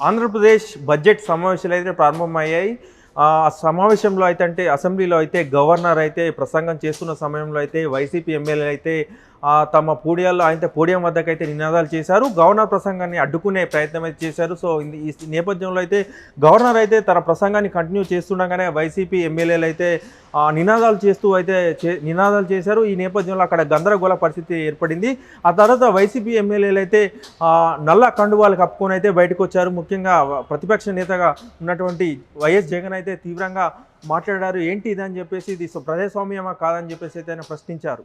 Andhra Pradesh budget సమావేశాలు అయితే ప్రారంభమయ్యాయి. ఆ సమావేశంలో అయితే అంటే అసెంబ్లీలో అయితే గవర్నర్ అయితే ప్రసంగం చేస్తున్న సమయంలో అయితే వైసీపీ ఎమ్మెల్యేలు అయితే తమ పూడియాల్లో అయితే పోడియం వద్దకు అయితే నినాదాలు చేశారు. గవర్నర్ ప్రసంగాన్ని అడ్డుకునే ప్రయత్నం అయితే చేశారు. సో ఈ నేపథ్యంలో అయితే గవర్నర్ అయితే తన ప్రసంగాన్ని కంటిన్యూ చేస్తుండగానే వైసీపీ ఎమ్మెల్యేలు అయితే నినాదాలు చేస్తూ అయితే చే- నినాదాలు చేశారు. ఈ నేపథ్యంలో అక్కడ గందరగోళ పరిస్థితి ఏర్పడింది. ఆ తర్వాత వైసీపీ ఎమ్మెల్యేలు అయితే నల్ల కండువాలు కప్పుకొని అయితే బయటకు వచ్చారు ముఖ్యంగా ప్రతిపక్ష నేతగా ఉన్నటువంటి వైఎస్ జగన్ అయితే తీవ్రంగా మాట్లాడారు. ఏంటి ఇది అని చెప్పేసి ఇది సో ప్రజాస్వామ్యమా కాదని చెప్పేసి అయితే ఆయన ప్రశ్నించారు.